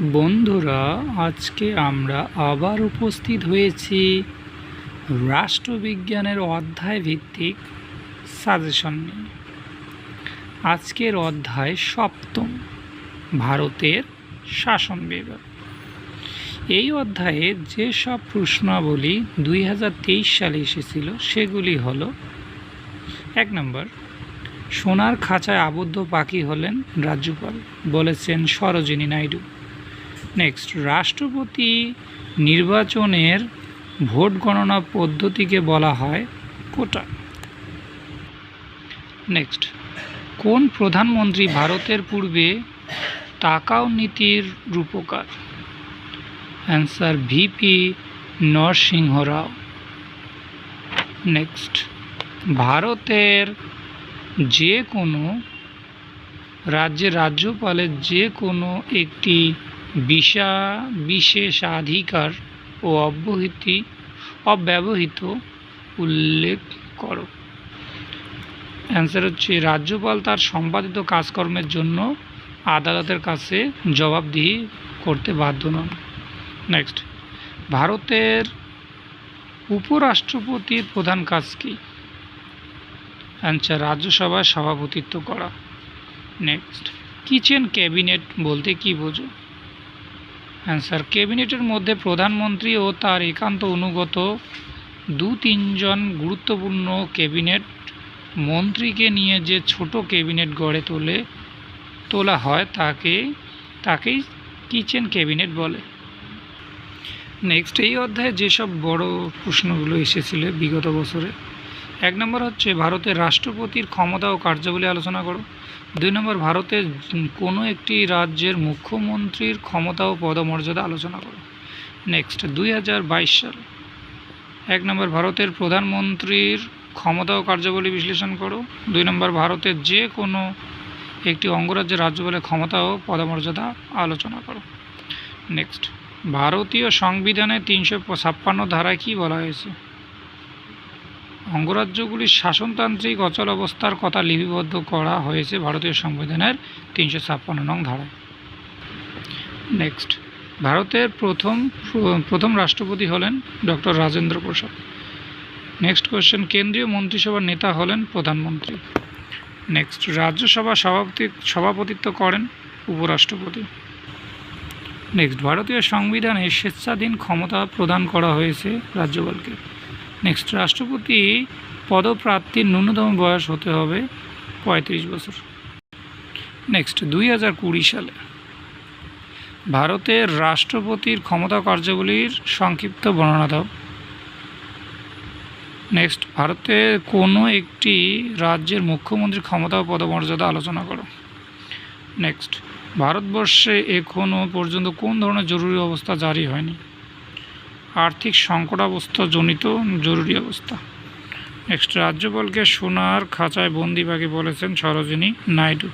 বন্ধুরা, আজকে আমরা আবার উপস্থিত হয়েছি রাষ্ট্রবিজ্ঞানের অধ্যায় ভিত্তিক সাজেশন নিয়ে। আজকের অধ্যায় সপ্তম, ভারতের শাসন বিভাগ। এই অধ্যায়ে যেসব প্রশ্নাবলী দুই হাজার তেইশ সালে এসেছিল, সেগুলি হলো, এক নম্বর, সোনার খাঁচায় আবদ্ধ পাখি হলেন রাজ্যপাল, বলেছেন সরোজিনী নাইডু। নেক্সট রাষ্ট্রপতি নির্বাচনের ভোট গণনা পদ্ধতিকে বলা হয় কোটা। নেক্সট কোন প্রধানমন্ত্রী ভারতের পূর্বে তাকাও নীতির রূপকার? Answer VP Narasimha Rao. Next ভারতের যে কোনো রাজ্যের রাজ্যপালের যে কোনো একটি বিশা বিশেষাধিকার ও অব্যাহতি, অব্যবহৃত উল্লেখ করো। অ্যান্সার হচ্ছে, রাজ্যপাল তার সম্পাদিত কাজকর্মের জন্য আদালতের কাছে জবাবদিহি করতে বাধ্য নন। নেক্সট ভারতের উপরাষ্ট্রপতির প্রধান কাজ কী? অ্যান্সার রাজ্যসভায় সভাপতিত্ব করা। নেক্সট কিচেন ক্যাবিনেট বলতে কি বোঝো? অ্যান্সার ক্যাবিনেটের মধ্যে প্রধানমন্ত্রী ও তার একান্ত অনুগত দু তিনজন গুরুত্বপূর্ণ ক্যাবিনেট মন্ত্রীকে নিয়ে যে ছোট ক্যাবিনেট গড়ে তোলে, তোলা হয় তাকে, তাকেই কিচেন ক্যাবিনেট বলে। নেক্সট এই অধ্যায়ে যেসব বড় প্রশ্নগুলো এসেছিল বিগত বছরে এক নম্বর হচ্ছে ভারতের রাষ্ট্রপতির ক্ষমতা ও কার্যাবলী আলোচনা করো। দুই নম্বর ভারতের কোনো একটি রাজ্যের মুখ্যমন্ত্রীর ক্ষমতা ও পদমর্যাদা আলোচনা করো। নেক্সট দুই হাজার বাইশ সাল। এক নম্বর, ভারতের প্রধানমন্ত্রীর ক্ষমতা ও কার্যাবলী বিশ্লেষণ করো। দুই নম্বর, ভারতের যে কোনো একটি অঙ্গরাজ্যের রাজ্যপালের ক্ষমতা ও পদমর্যাদা আলোচনা করো। নেক্সট ভারতীয় সংবিধানে তিনশো ছাপ্পান্ন ধারায় কী বলা হয়েছে? অঙ্গরাজ্যগুলির শাসনতান্ত্রিক অচল অবস্থার কথা লিপিবদ্ধ করা হয়েছে ভারতীয় সংবিধানের তিনশো ছাপ্পান্ন নং ধারায়। নেক্সট ভারতের প্রথম প্রথম রাষ্ট্রপতি হলেন doctor Rajendra Prasad. Next question কেন্দ্রীয় মন্ত্রিসভার নেতা হলেন প্রধানমন্ত্রী। নেক্সট রাজ্যসভা সভাপতি, সভাপতিত্ব করেন উপরাষ্ট্রপতি। নেক্সট ভারতীয় সংবিধানে স্বেচ্ছাধীন ক্ষমতা প্রদান করা হয়েছে রাজ্যপালকে। নেক্সট রাষ্ট্রপতি পদপ্রার্থীর ন্যূনতম বয়স হতে হবে পঁয়ত্রিশ বছর। নেক্সট দুই হাজার কুড়ি সালে ভারতের রাষ্ট্রপতির ক্ষমতা কার্যাবলীর সংক্ষিপ্ত বর্ণনা দাও নেক্সট ভারতের কোনো একটি রাজ্যের মুখ্যমন্ত্রীর ক্ষমতা ও পদমর্যাদা আলোচনা করো। নেক্সট ভারতবর্ষে এখনও পর্যন্ত কোন ধরনের জরুরি অবস্থা জারি হয়নি? আর্থিক সংকটাবস্থা, জনিত জরুরি অবস্থা। নেক্সট রাজ্যপালকে সোনার খাঁচায় বন্দি পাখি বলেছেন সরোজিনী নাইডু।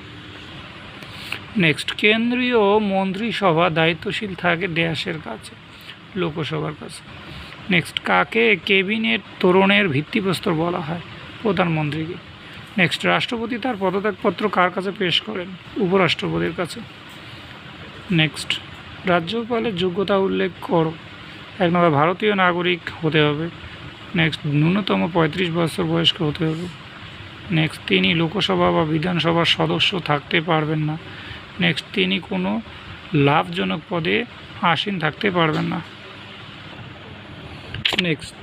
নেক্সট কেন্দ্রীয় মন্ত্রিসভা দায়িত্বশীল থাকে ড্যাশের কাছে, লোকসভার কাছে। নেক্সট কাকে ক্যাবিনেট তোরণের ভিত্তিপ্রস্তর বলা হয় প্রধানমন্ত্রীকে। নেক্সট রাষ্ট্রপতি তার পদত্যাগপত্র কার কাছে পেশ করেন উপরাষ্ট্রপতির কাছে। নেক্সট রাজ্যপালের যোগ্যতা উল্লেখ করো। এক নম্বর ভারতীয় নাগরিক হতে হবে। নেক্সট ন্যূনতম পঁয়ত্রিশ বছর বয়স্ক হতে হবে। নেক্সট তিনি লোকসভা বা বিধানসভার সদস্য থাকতে পারবেন না। নেক্সট তিনি কোনো লাভজনক পদে আসীন থাকতে পারবেন না। নেক্সট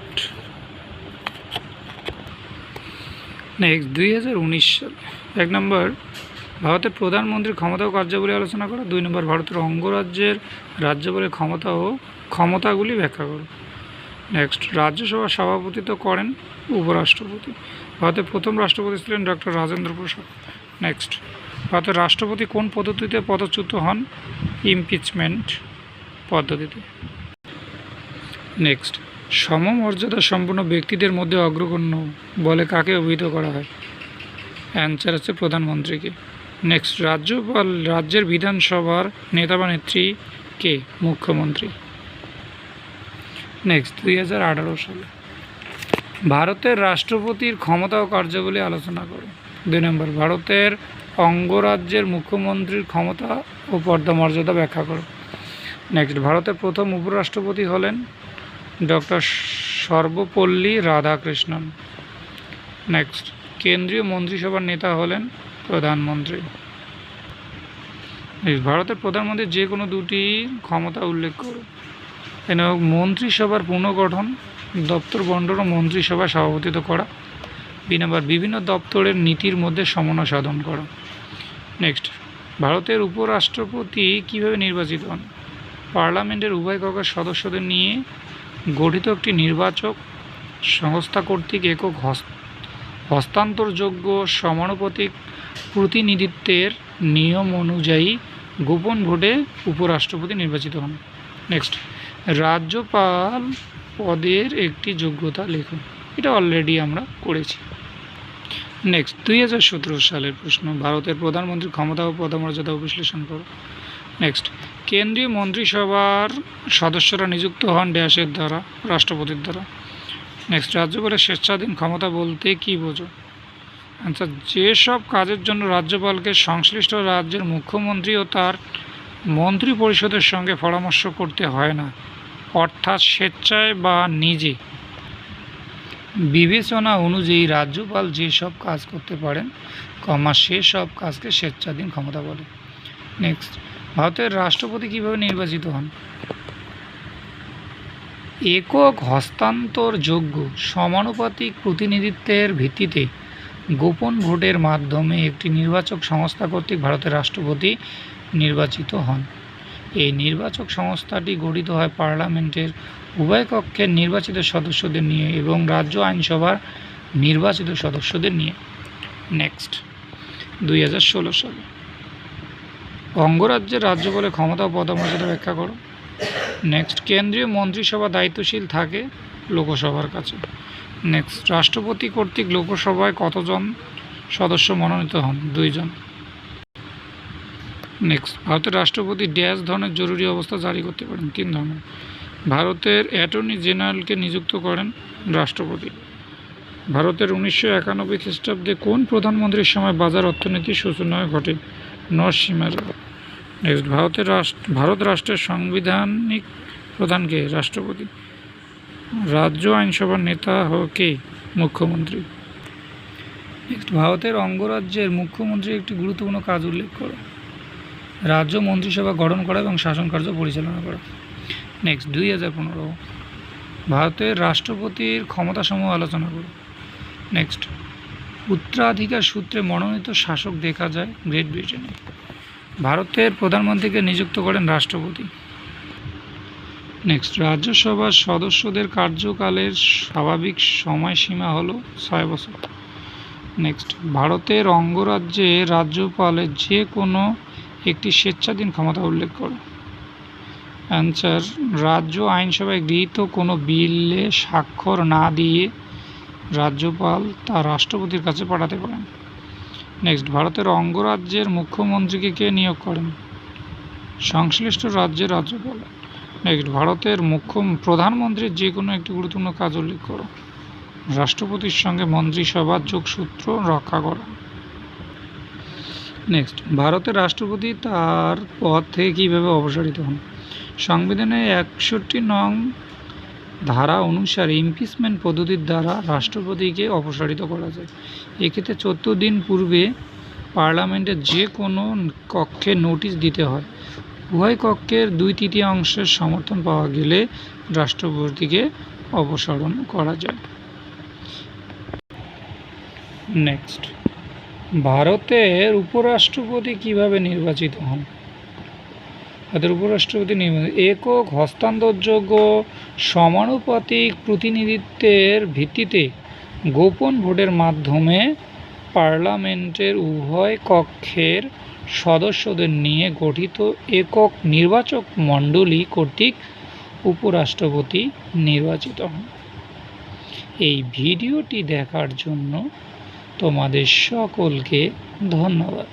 নেক্সট দুই হাজার উনিশ সাল, এক নম্বর ভারতের প্রধানমন্ত্রীর ক্ষমতা ও কার্যাবলী আলোচনা করা। দুই নম্বর, ভারতের অঙ্গরাজ্যের রাজ্যপালের ক্ষমতা ও ক্ষমতাগুলি ব্যাখ্যা করো। নেক্সট রাজ্যসভার সভাপতিত্ব করেন উপরাষ্ট্রপতি। ভারতের প্রথম রাষ্ট্রপতি ছিলেন ডক্টর রাজেন্দ্র প্রসাদ। নেক্সট ভারতের রাষ্ট্রপতি কোন পদ্ধতিতে পদচ্যুত হন? ইমপিচমেন্ট পদ্ধতিতে। নেক্সট সমমর্যাদা সম্পন্ন ব্যক্তিদের মধ্যে অগ্রগণ্য বলে কাকে অভিহিত করা হয়? অ্যান্সার হচ্ছে প্রধানমন্ত্রীকে। নেক্সট রাজ্যপাল রাজ্যের বিধানসভার নেতা বা নেত্রী কে মুখ্যমন্ত্রী নেক্সট দুই হাজার আঠারো সালে। ভারতের রাষ্ট্রপতির ক্ষমতা ও কার্যাবলী আলোচনা করো। দুই নম্বর, ভারতের অঙ্গরাজ্যের মুখ্যমন্ত্রীর ক্ষমতা ও পর্দা মর্যাদা ব্যাখ্যা করো। নেক্সট ভারতের প্রথম উপরাষ্ট্রপতি হলেন ডক্টর সর্বপল্লী রাধাকৃষ্ণন। নেক্সট কেন্দ্রীয় মন্ত্রিসভার নেতা হলেন প্রধানমন্ত্রী। ভারতের প্রধানমন্ত্রী যে কোনো দুটি ক্ষমতা উল্লেখ করুন। এনে মন্ত্রিসভার পুনর্গঠন, দপ্তর বন্টন ও মন্ত্রিসভা সভাপতিত্ব করা। বি নাম্বার, বিভিন্ন দপ্তরের নীতির মধ্যে সমন্বয় সাধন করা। নেক্সট, ভারতের উপরাষ্ট্রপতি কীভাবে নির্বাচিত হন? পার্লামেন্টের উভয় কক্ষের সদস্যদের নিয়ে গঠিত একটি নির্বাচক সংস্থা কর্তৃক একক হস- হস্তান্তরযোগ্য সমানুপাতিক প্রতিনিধিত্বের নিয়ম অনুযায়ী গোপন ভোটে উপরাষ্ট্রপতি নির্বাচিত হন। নেক্সট রাজ্যপাল পদের একটি যোগ্যতা লিখুন। এটা অলরেডি আমরা করেছি। নেক্সট দুই হাজার সতেরো সালের প্রশ্ন, ভারতের প্রধানমন্ত্রীর ক্ষমতা ও পদমর্যাদা বিশ্লেষণ করো। নেক্সট কেন্দ্রীয় মন্ত্রিসভার সদস্যরা নিযুক্ত হন ড্যাশের দ্বারা, রাষ্ট্রপতির দ্বারা। নেক্সট রাজ্যপালের স্বেচ্ছাধীন ক্ষমতা বলতে কী বোঝো? আচ্ছা যেসব কাজের জন্য রাজ্যপালকে সংশ্লিষ্ট রাজ্যের মুখ্যমন্ত্রী ও তার মন্ত্রী পরিষদের সঙ্গে পরামর্শ করতে হয় না, অর্থাৎ স্বেচ্ছায় বা নিজে। বিবেচনা অনুযায়ী রাজ্যপাল যেসব কাজ করতে পারেন, কমা সেসব কাজকে স্বেচ্ছাধীন ক্ষমতা বলে। নেক্সট ভারতের রাষ্ট্রপতি কীভাবে নির্বাচিত হন? একক হস্তান্তরযোগ্য সমানুপাতিক প্রতিনিধিত্বের ভিত্তিতে গোপন ভোটের মাধ্যমে একটি নির্বাচক সংস্থা কর্তৃক ভারতের রাষ্ট্রপতি নির্বাচিত হন। এই নির্বাচক সংস্থাটি গঠিত হয় পার্লামেন্টের উভয় কক্ষের নির্বাচিত সদস্যদের নিয়ে এবং রাজ্য আইনসভার নির্বাচিত সদস্যদের নিয়ে। নেক্সট, দুই হাজার ষোলো সালে। অঙ্গরাজ্যের রাজ্যপালের ক্ষমতা ও পদমর্যাদা ব্যাখ্যা করো। নেক্সট, কেন্দ্রীয় মন্ত্রিসভা দায়িত্বশীল থাকে লোকসভার কাছে। নেক্সট রাষ্ট্রপতি কর্তৃক লোকসভায় কতজন সদস্য মনোনীত হন? দুইজন। নেক্সট ভারতের রাষ্ট্রপতি ড্যাশ ধরনের জরুরি অবস্থা জারি করতে পারেন। তিন ধরনের। ভারতের অ্যাটর্নি জেনারেলকে নিযুক্ত করেন রাষ্ট্রপতি। ভারতের উনিশশো একানব্বই খ্রিস্টাব্দে কোন প্রধানমন্ত্রীর সময় বাজার অর্থনীতির সূচনা ঘটে? নরসিংহের। নেক্সট ভারতের রাষ্ট্র ভারত রাষ্ট্রের সাংবিধানিক প্রধানকে রাষ্ট্রপতি। রাজ্য আইনসভার নেতা কে? মুখ্যমন্ত্রী। ভারতের অঙ্গরাজ্যের মুখ্যমন্ত্রীর একটি গুরুত্বপূর্ণ কাজ উল্লেখ করো। রাজ্য মন্ত্রিসভা গঠন করা এবং শাসন কার্য পরিচালনা করা। নেক্সট, দুই হাজার পনেরো। ভারতের রাষ্ট্রপতির ক্ষমতাসমূহ আলোচনা করো। নেক্সট, উত্তরাধিকার সূত্রে মনোনীত শাসক দেখা যায় গ্রেট ব্রিটেনে। ভারতের প্রধানমন্ত্রীকে নিযুক্ত করেন রাষ্ট্রপতি। নেক্সট রাজ্যসভার সদস্যদের কার্যকালের স্বাভাবিক সময়সীমা হলো ছয় বছর। নেক্সট ভারতের অঙ্গরাজ্যে রাজ্যপালের যে কোনো একটি স্বেচ্ছাধীন ক্ষমতা উল্লেখ করো। অ্যান্সার রাজ্য আইনসভায় গৃহীত কোনো বিলে স্বাক্ষর না দিয়ে রাজ্যপাল তা রাষ্ট্রপতির কাছে পাঠাতে পারেন। নেক্সট ভারতের অঙ্গরাজ্যের মুখ্যমন্ত্রীকে কে নিয়োগ করেন? সংশ্লিষ্ট রাজ্যের রাজ্যপাল। নেক্সট ভারতের মুখ্য প্রধানমন্ত্রীর যে কোনো একটি গুরুত্বপূর্ণ কাজ উল্লেখ করো। রাষ্ট্রপতির সঙ্গে মন্ত্রিসভার যোগসূত্র রক্ষা করা। নেক্সট ভারতের রাষ্ট্রপতি তার পদ থেকে কীভাবে অপসারিত হন? সংবিধানে একষট্টি নং ধারা অনুসারে ইমপিচমেন্ট পদ্ধতির দ্বারা রাষ্ট্রপতিকে অপসারিত করা যায়। এক্ষেত্রে চোদ্দ দিন পূর্বে পার্লামেন্টের যে কোনো কক্ষে নোটিশ দিতে হয়। উভয় কক্ষের দুই তৃতীয়াংশের সমর্থন পাওয়া গেলে রাষ্ট্রপতিকে অপসারণ করা যায়। নেক্সট ভারতের উপরাষ্ট্রপতি কীভাবে নির্বাচিত হন? ভারতের উপরাষ্ট্রপতি নির্বাচিত একক হস্তান্তরযোগ্য সমানুপাতিক প্রতিনিধিত্বের ভিত্তিতে গোপন ভোটের মাধ্যমে পার্লামেন্টের উভয় কক্ষের সদস্যদের নিয়ে গঠিত একক নির্বাচক মণ্ডলী কর্তৃক উপরাষ্ট্রপতি নির্বাচিত হন। এই ভিডিওটি দেখার জন্য তোমাদের সকলকে ধন্যবাদ।